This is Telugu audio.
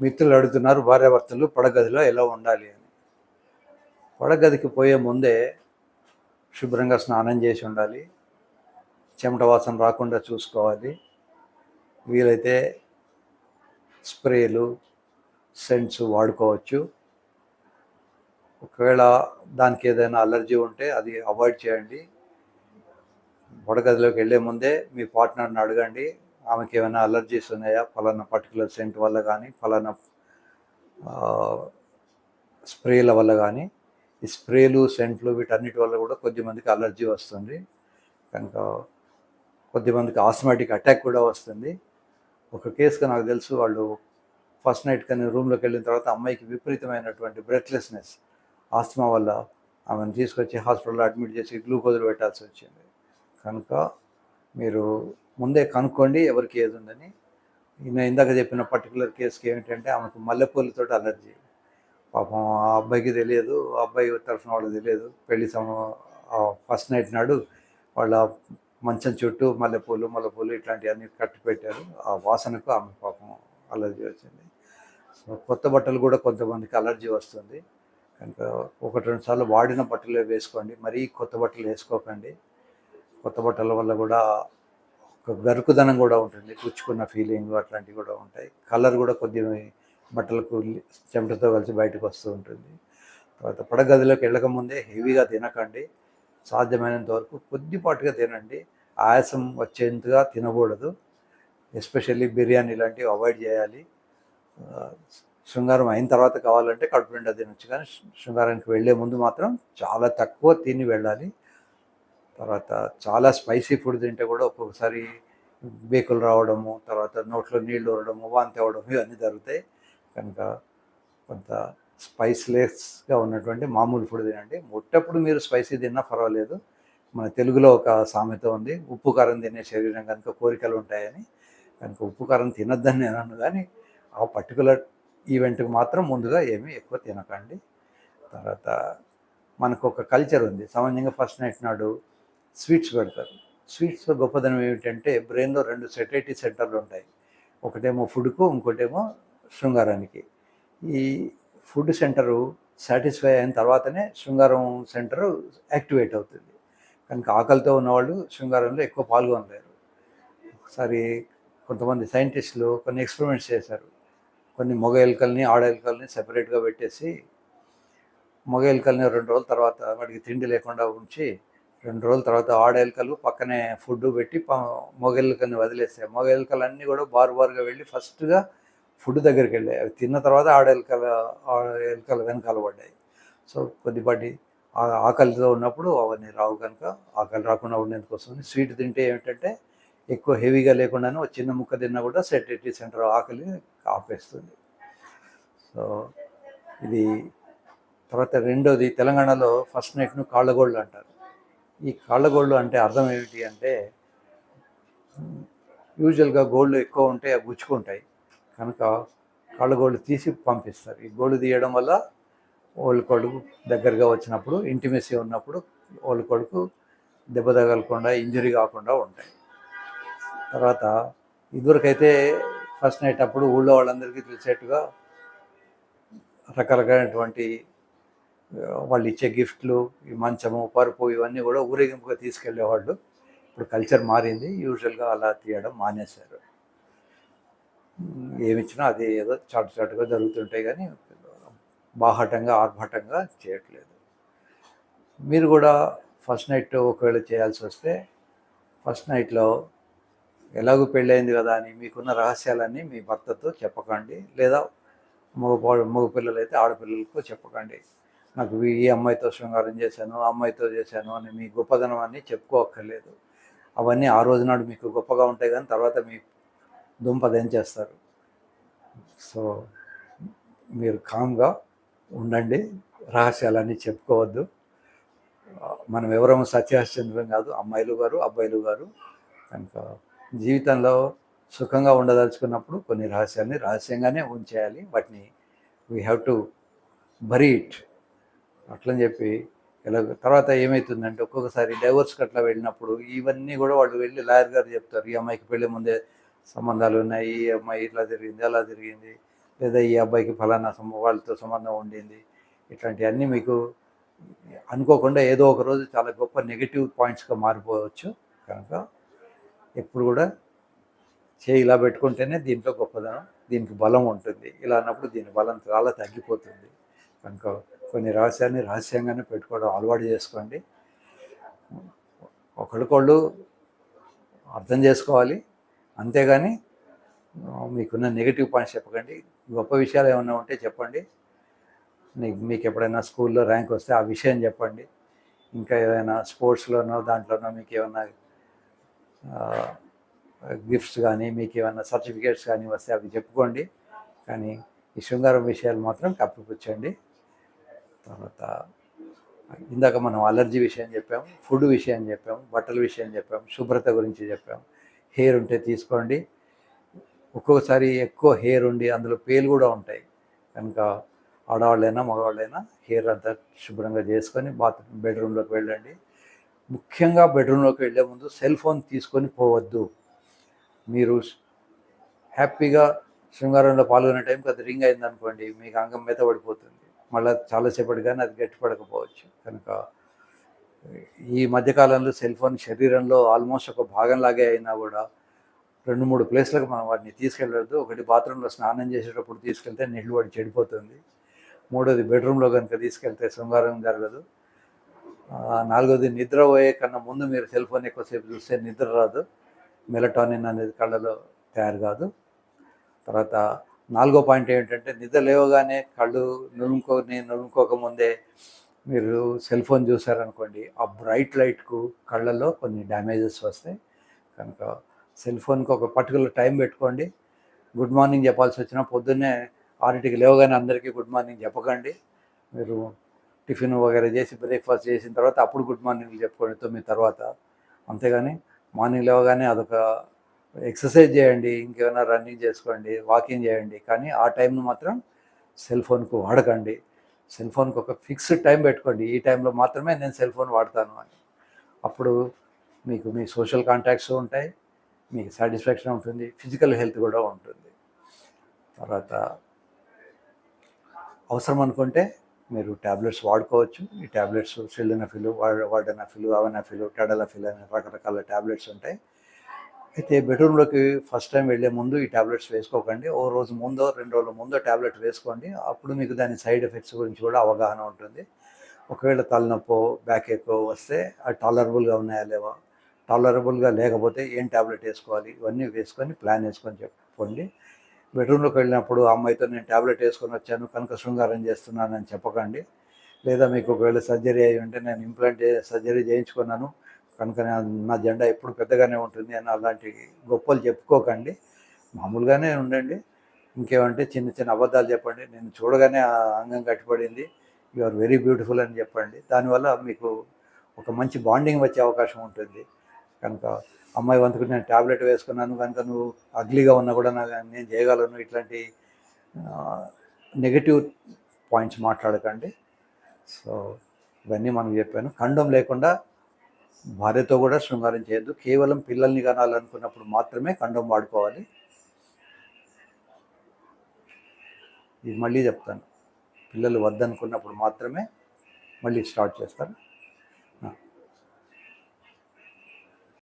మిత్రులు అడుగుతున్నారు భార్యాభర్తలు పడగదిలో ఎలా ఉండాలి అని. పడగదికి పోయే ముందే శుభ్రంగా స్నానం చేసి ఉండాలి. చెమట వాసన రాకుండా చూసుకోవాలి. వీలైతే స్ప్రేలు సెంట్స్ వాడుకోవచ్చు. ఒకవేళ దానికి ఏదైనా అలర్జీ ఉంటే అది అవాయిడ్ చేయండి. వడగదిలోకి వెళ్ళే ముందే మీ పార్ట్నర్ని అడగండి. ఆమెకి ఏమైనా అలర్జీస్ ఉన్నాయా? ఫలానా పర్టికులర్ సెంట్ వల్ల కానీ ఫలానా స్ప్రేల వల్ల కానీ ఈ స్ప్రేలు సెంట్లు వీటన్నిటి వల్ల కూడా కొద్దిమందికి అలర్జీ వస్తుంది. కనుక కొద్దిమందికి ఆస్మాటిక్ అటాక్ కూడా వస్తుంది. ఒక కేసుగా నాకు తెలుసు వాళ్ళు ఫస్ట్ నైట్ కానీ రూమ్లోకి వెళ్ళిన తర్వాత అమ్మాయికి విపరీతమైనటువంటి బ్రెత్లెస్నెస్ ఆస్మా వల్ల ఆమెను తీసుకొచ్చి హాస్పిటల్లో అడ్మిట్ చేసి గ్లూకోజులు పెట్టాల్సి వచ్చింది. కనుక మీరు ముందే కనుక్కోండి ఎవరికి ఏది ఉందని. నేను ఇందాక చెప్పిన పర్టికులర్ కేసుకి ఏమిటంటే ఆమెకు మల్లెపూలతో అలర్జీ పాపం ఆ అబ్బాయికి తెలియదు ఆ అబ్బాయి తరఫున వాళ్ళకి తెలియదు. పెళ్ళి సమ ఫస్ట్ నైట్ నాడు వాళ్ళ మంచం చుట్టూ మల్లెపూలు మల్లెపూలు ఇట్లాంటివన్నీ కట్టి పెట్టారు. ఆ వాసనకు ఆమె పాపం అలర్జీ వచ్చింది. సో కొత్త బట్టలు కూడా కొంతమందికి అలర్జీ వస్తుంది. కనుక ఒకటి రెండు సార్లు వాడిన బట్టలే వేసుకోండి. మరీ కొత్త బట్టలు వేసుకోకండి. కొత్త బట్టల వల్ల కూడా ఒక గరుకుదనం కూడా ఉంటుంది కూర్చుకున్న ఫీలింగ్ అట్లాంటివి కూడా ఉంటాయి. కలర్ కూడా కొద్దిగా బట్టలకు చెమటతో కలిసి బయటకు వస్తూ ఉంటుంది. తర్వాత పడగదిలోకి వెళ్ళకముందే హెవీగా తినకండి. సాధ్యమైనంత వరకు కొద్దిపాటుగా తినండి. ఆయాసం వచ్చేంతగా తినకూడదు. ఎస్పెషల్లీ బిర్యానీ ఇలాంటివి అవాయిడ్ చేయాలి. శృంగారం అయిన తర్వాత కావాలంటే కడుపు నిండా తినొచ్చు. కానీ శృంగారానికి వెళ్ళే ముందు మాత్రం చాలా తక్కువ తిని వెళ్ళాలి. తర్వాత చాలా స్పైసీ ఫుడ్ తింటే కూడా ఒక్కొక్కసారి బేకులు రావడము తర్వాత నోట్లో నీళ్ళు ఊరడము వాంతి అవ్వడము ఇవన్నీ జరుగుతాయి. కనుక కొంత స్పైస్లెస్గా ఉన్నటువంటి మామూలు ఫుడ్ తినండి. మొట్టప్పుడు మీరు స్పైసీ తిన్నా పర్వాలేదు. మన తెలుగులో ఒక సామెత ఉంది ఉప్పు కారం తినే శరీరం కనుక కోరికలు ఉంటాయని. కనుక ఉప్పు కారం తినొద్దని నేను అన్నాను కానీ ఆ పర్టికులర్ ఈవెంట్కి మాత్రం ముందుగా ఏమీ ఎక్కువ తినకండి. తర్వాత మనకు ఒక కల్చర్ ఉంది. సామాన్యంగా ఫస్ట్ నైట్ నాడు స్వీట్స్ పెడతారు. స్వీట్స్లో గొప్పదనం ఏమిటంటే బ్రెయిన్లో రెండు సెటైటీ సెంటర్లు ఉంటాయి. ఒకటేమో ఫుడ్కు ఇంకోటేమో శృంగారానికి. ఈ ఫుడ్ సెంటరు సాటిస్ఫై అయిన తర్వాతనే శృంగారం సెంటరు యాక్టివేట్ అవుతుంది. కనుక ఆకలితో ఉన్నవాళ్ళు శృంగారంలో ఎక్కువ పాల్గొనలేరు. ఒకసారి కొంతమంది సైంటిస్టులు కొన్ని ఎక్స్పెరిమెంట్స్ చేశారు. కొన్ని మగ ఎలుకల్ని ఆడ ఎలుకల్ని సెపరేట్గా పెట్టేసి మగ ఎలుకల్ని రెండు రోజుల తర్వాత వాడికి తిండి లేకుండా ఉంచి రెండు రోజుల తర్వాత ఆడ పక్కనే ఫుడ్ పెట్టి ప- వదిలేస్తాయి. మగ అన్నీ కూడా బారు బారుగా వెళ్ళి ఫస్ట్గా ఫుడ్ దగ్గరికి వెళ్ళాయి. అవి తిన్న తర్వాత ఆడ ఎలకలు ఆడ వెనకాల పడ్డాయి. సో కొద్దిపాటి ఆ- ఆకలితో ఉన్నప్పుడు అవన్నీ రావు కనుక ఆకలి రాకుండా ఉండేందుకోసం స్వీట్ తింటే ఏమిటంటే ఎక్కువ హెవీగా లేకుండానే ఒక చిన్న ముక్క తిన్నా కూడా సెటిటీ సెంటర్ ఆకలి ఆపేస్తుంది. సో ఇది తర్వాత రెండోది తెలంగాణలో ఫస్ట్ నైట్ను కాళ్ళగోళ్ళు అంటారు. ఈ కాళ్ళగోళ్ళు అంటే అర్థం ఏమిటి అంటే యూజువల్గా గోళ్ళు ఎక్కువ ఉంటే అవి గుచ్చుకుంటాయి. కనుక కాళ్ళగోళ్ళు తీసి పంపిస్తారు. ఈ గోళ్ళు తీయడం వల్ల ఓళ్ళు కొడుకు దగ్గరగా వచ్చినప్పుడు ఇంటిమెసీ ఉన్నప్పుడు ఓళ్ళు కొడుకు దెబ్బ తగలకుండా ఇంజరీ కాకుండా ఉంటాయి. తర్వాత ఇదివరకైతే ఫస్ట్ నైట్ అప్పుడు ఊళ్ళో వాళ్ళందరికీ తెలిసేట్టుగా రకరకాలైనటువంటి వాళ్ళు ఇచ్చే గిఫ్ట్లు ఈ మంచము పరుపు ఇవన్నీ కూడా ఊరేగింపుగా తీసుకెళ్ళేవాళ్ళు. ఇప్పుడు కల్చర్ మారింది. యూజువల్గా అలా తీయడం మానేశారు. ఏమిచ్చినా ఏమి ఇచ్చినా అది ఏదో చాటు చాటుగా జరుగుతుంటాయి కానీ బాహాటంగా ఆర్భాటంగా చేయట్లేదు. మీరు కూడా ఫస్ట్ నైట్ ఒకవేళ చేయాల్సి వస్తే ఫస్ట్ నైట్లో ఎలాగో పెళ్ళైంది కదా అని మీకున్న రహస్యాలన్నీ మీ భర్తతో చెప్పకండి. లేదా మగ మగ పిల్లలు అయితే ఆడపిల్లలకు చెప్పకండి. నాకు ఈ అమ్మాయితో శృంగారం చేశాను ఆ అమ్మాయితో చేశాను అని మీ గొప్పదనం అని చెప్పుకోక్కర్లేదు. అవన్నీ ఆ రోజు నాడు మీకు గొప్పగా ఉంటాయి కానీ తర్వాత మీ దుంపదేం చేస్తారు? సో మీరు కామ్గా ఉండండి రహస్యాలన్నీ చెప్పుకోవద్దు. మనం ఎవరము సత్యహశ్చంద్రం కాదు అమ్మాయిలు గారు అబ్బాయిలు గారు. కనుక జీవితంలో సుఖంగా ఉండదలుచుకున్నప్పుడు కొన్ని రహస్యాన్ని రహస్యంగానే ఉంచేయాలి. వాటిని we have to bury it అట్లని చెప్పి ఇలా తర్వాత ఏమవుతుందంటే ఒక్కొక్కసారి డైవర్స్కి అట్లా వెళ్ళినప్పుడు ఇవన్నీ కూడా వాళ్ళు వెళ్ళి లాయర్ గారు చెప్తారు ఈ అమ్మాయికి పెళ్ళి ముందే సంబంధాలు ఉన్నాయి ఈ అమ్మాయి ఇట్లా జరిగింది అలా తిరిగింది లేదా ఈ అబ్బాయికి ఫలానా సంబ వాళ్ళతో సంబంధం ఉండింది. ఇట్లాంటివన్నీ మీకు అనుకోకుండా ఏదో ఒక రోజు చాలా గొప్ప నెగిటివ్ పాయింట్స్గా మారిపోవచ్చు. కనుక ఎప్పుడు కూడా చేయి ఇలా పెట్టుకుంటేనే దీంట్లో గొప్పదనం దీనికి బలం ఉంటుంది. ఇలా అన్నప్పుడు దీని బలం చాలా తగ్గిపోతుంది. కనుక కొన్ని రహస్యాన్ని రహస్యంగానే పెట్టుకోవడం అలవాటు చేసుకోండి. ఒకరికొళ్ళు అర్థం చేసుకోవాలి. అంతేగాని మీకున్న నెగిటివ్ పాయింట్స్ చెప్పకండి. గొప్ప విషయాలు ఏమైనా ఉంటే చెప్పండి. మీకు ఎప్పుడైనా స్కూల్లో ర్యాంక్ వస్తే ఆ విషయం చెప్పండి. ఇంకా ఏదైనా స్పోర్ట్స్లోనో దాంట్లోనో మీకు ఏమైనా గిఫ్ట్స్ కానీ మీకు ఏమైనా సర్టిఫికేట్స్ కానీ వస్తే అవి చెప్పుకోండి. కానీ ఈ శృంగారం విషయాలు మాత్రం కప్పిపుచ్చండి. తర్వాత ఇందాక మనం అలర్జీ విషయం చెప్పాము ఫుడ్ విషయం చెప్పాము బట్టల విషయం చెప్పాము శుభ్రత గురించి చెప్పాం. హెయిర్ ఉంటే తీసుకోండి. ఒక్కొక్కసారి ఎక్కువ హెయిర్ ఉండి అందులో పేలు కూడా ఉంటాయి. కనుక ఆడవాళ్ళైనా మగవాళ్ళైనా హెయిర్ అంతా శుభ్రంగా చేసుకొని బాత్రూమ్ బెడ్రూమ్లోకి వెళ్ళండి. ముఖ్యంగా బెడ్రూమ్లోకి వెళ్ళే ముందు సెల్ ఫోన్ తీసుకొని పోవద్దు. మీరు హ్యాపీగా శృంగారంలో పాల్గొనే టైంకి అది రింగ్ అయింది అనుకోండి మీకు అంగం మీద పడిపోతుంది మళ్ళీ చాలాసేపటి కానీ అది గట్టిపడకపోవచ్చు. కనుక ఈ మధ్యకాలంలో సెల్ ఫోన్ శరీరంలో ఆల్మోస్ట్ ఒక భాగంలాగే అయినా కూడా రెండు మూడు ప్లేస్లకు మనం వాటిని తీసుకెళ్ళదు ఒకటి బాత్రూంలో స్నానం చేసేటప్పుడు తీసుకెళ్తే నీళ్ళు వాడి చెడిపోతుంది. మూడోది బెడ్రూమ్లో కనుక తీసుకెళ్తే శృంగారం జరగదు. నాలుగోది నిద్ర పోయే కన్నా ముందు మీరు సెల్ ఫోన్ ఎక్కువసేపు చూస్తే నిద్ర రాదు. మెలటానిన్ అనేది కళ్ళలో తయారు కాదు. తర్వాత నాలుగో పాయింట్ ఏంటంటే నిద్ర లేవగానే కళ్ళు నులుముకొని నులుముకోకముందే మీరు సెల్ ఫోన్ చూసారనుకోండి ఆ బ్రైట్ లైట్కు కళ్ళల్లో కొన్ని డ్యామేజెస్ వస్తాయి. కనుక సెల్ ఫోన్కి ఒక పర్టికులర్ టైం పెట్టుకోండి. గుడ్ మార్నింగ్ చెప్పాల్సి వచ్చినా పొద్దున్నే ఆరింటికి లేవగానే అందరికీ గుడ్ మార్నింగ్ చెప్పకండి. మీరు టిఫిన్ వగేరా చేసి బ్రేక్ఫాస్ట్ చేసిన తర్వాత అప్పుడు గుడ్ మార్నింగ్ చెప్పుకోండి తొమ్మిది తర్వాత. అంతేగాని మార్నింగ్ లేవగానే అదొక ఎక్సర్సైజ్ చేయండి ఇంకేమైనా రన్నింగ్ చేసుకోండి వాకింగ్ చేయండి కానీ ఆ టైంను మాత్రం సెల్ ఫోన్కు వాడకండి. సెల్ ఫోన్కి ఒక ఫిక్స్డ్ టైం పెట్టుకోండి. ఈ టైంలో మాత్రమే నేను సెల్ ఫోన్ వాడతాను అని. అప్పుడు మీకు మీ సోషల్ కాంటాక్ట్స్ ఉంటాయి మీకు సాటిస్ఫాక్షన్ ఉంటుంది ఫిజికల్ హెల్త్ కూడా ఉంటుంది. తర్వాత అవసరం అనుకుంటే మీరు ట్యాబ్లెట్స్ వాడుకోవచ్చు. ఈ ట్యాబ్లెట్స్ సిల్డనఫిల్ వార్డనఫిల్ అవనఫిల్ టెడలఫిల్ అనే రకరకాల ట్యాబ్లెట్స్ ఉంటాయి. అయితే బెడ్రూమ్లోకి ఫస్ట్ టైం వెళ్ళే ముందు ఈ ట్యాబ్లెట్స్ వేసుకోకండి. ఓ రోజు ముందో రెండు రోజుల ముందో ట్యాబ్లెట్ వేసుకోండి. అప్పుడు మీకు దాని సైడ్ ఎఫెక్ట్స్ గురించి కూడా అవగాహన ఉంటుంది. ఒకవేళ తలనొప్పో బ్యాక్ ఎక్కువ వస్తే అది టాలరబుల్గా ఉన్నాయా లేవా? టాలరబుల్గా లేకపోతే ఏం ట్యాబ్లెట్ వేసుకోవాలి? ఇవన్నీ వేసుకొని ప్లాన్ వేసుకొని చెప్పండి. బెడ్రూమ్లోకి వెళ్ళినప్పుడు అమ్మాయితో నేను ట్యాబ్లెట్ వేసుకొని వచ్చాను కనుక శృంగారం చేస్తున్నానని చెప్పకండి. లేదా మీకు ఒకవేళ సర్జరీ అయి ఉంటే నేను ఇంప్లాంట్ సర్జరీ చేయించుకున్నాను కనుక నా- నా జెండా ఎప్పుడు పెద్దగానే ఉంటుంది అని అలాంటి గొప్పలు చెప్పుకోకండి. మామూలుగానే ఉండండి. ఇంకేమంటే చిన్న చిన్న అబద్ధాలు చెప్పండి. నేను చూడగానే ఆ అంగం కట్టిపడింది. యు ఆర్ వెరీ బ్యూటిఫుల్ అని చెప్పండి. దానివల్ల మీకు ఒక మంచి బాండింగ్ వచ్చే అవకాశం ఉంటుంది. కనుక అమ్మాయి వంతుకు నేను ట్యాబ్లెట్ వేసుకున్నాను. కనుక నువ్వు అగ్లీగా ఉన్నా కూడా నా నేను చేయగలను. ఇట్లాంటి నెగటివ్ పాయింట్స్ మాట్లాడకండి. సో ఇవన్నీ మనం చెప్పాను. ఖండం లేకుండా భార్యతో కూడా శృంగారం చేయొద్దు. కేవలం పిల్లల్ని కనాలనుకున్నప్పుడు మాత్రమే కండం వాడుకోవాలి. ఇది మళ్ళీ చెప్తాను. పిల్లలు వద్దనుకున్నప్పుడు మాత్రమే మళ్ళీ స్టార్ట్ చేస్తాను